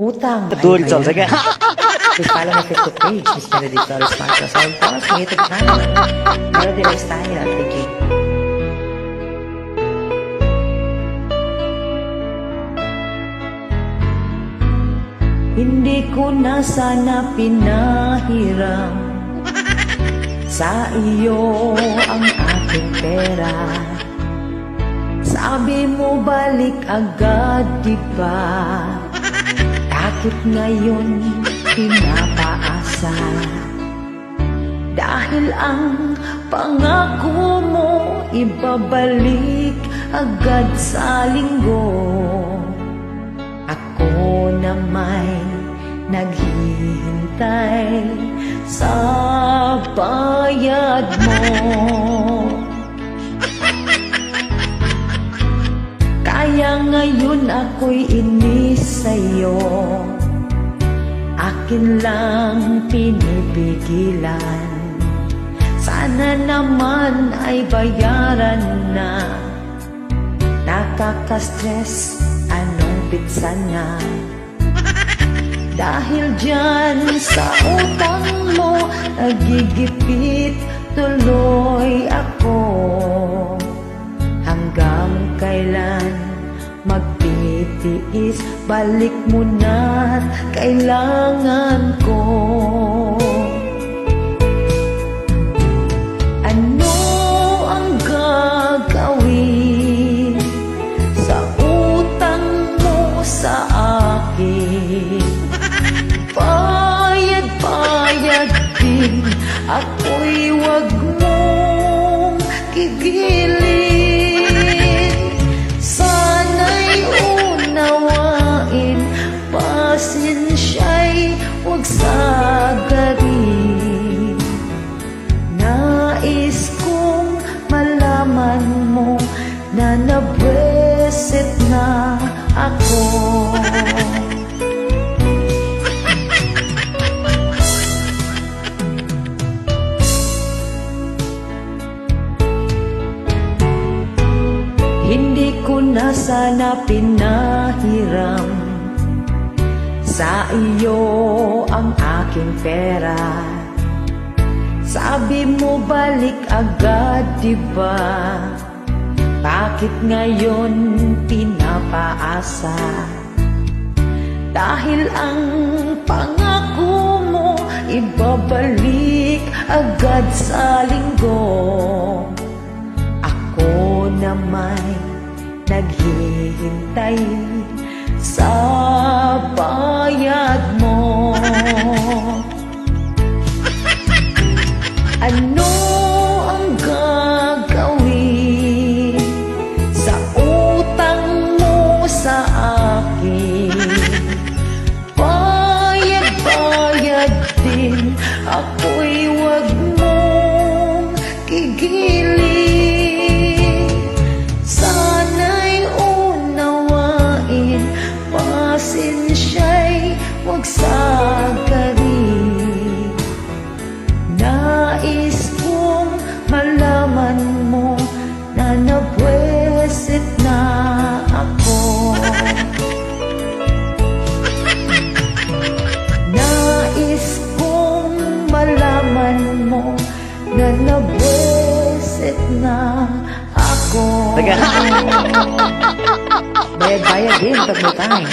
Utang. Betul, Sol. Sige. Please follow my Facebook page, Miss Melody Flores Marcos. Or follow my YouTube channel, Melody Lifestyle. Thank you. Hindi ko na sana pinahiram Sa iyo ang aking pera Sabi mo balik agad, di ba? Bakit ngayon pinapaasa? Dahil ang pangako mo ibabalik agad sa linggo Ako na may naghihintay sa bayad mo Kaya ngayon ako'y inis Akin lang pinipigilan. Sana naman ay bayaran na. Nakaka-stress, anong bitsa na Dahil dyan sa utang mo Nagigipit tuloy magtitiis Balik mo na't kailangan ko. Ano ang gagawin Sa utang mo sa akin? Bayad-bayad din. Ako'y wag mong gigilin Na nabwesit na ako Hindi ko na sana pinahiram Sa iyo ang aking pera Sabi mo balik agad, di ba? Bakit ngayon pinapaasa? Dahil ang pangako mo ibabalik agad sa linggo Ako na may naghihintay sa gigilin. Sana'y unawain, pasensya'y wag sagarin. Na ako. Sige. Bayad-bayad din pag may time.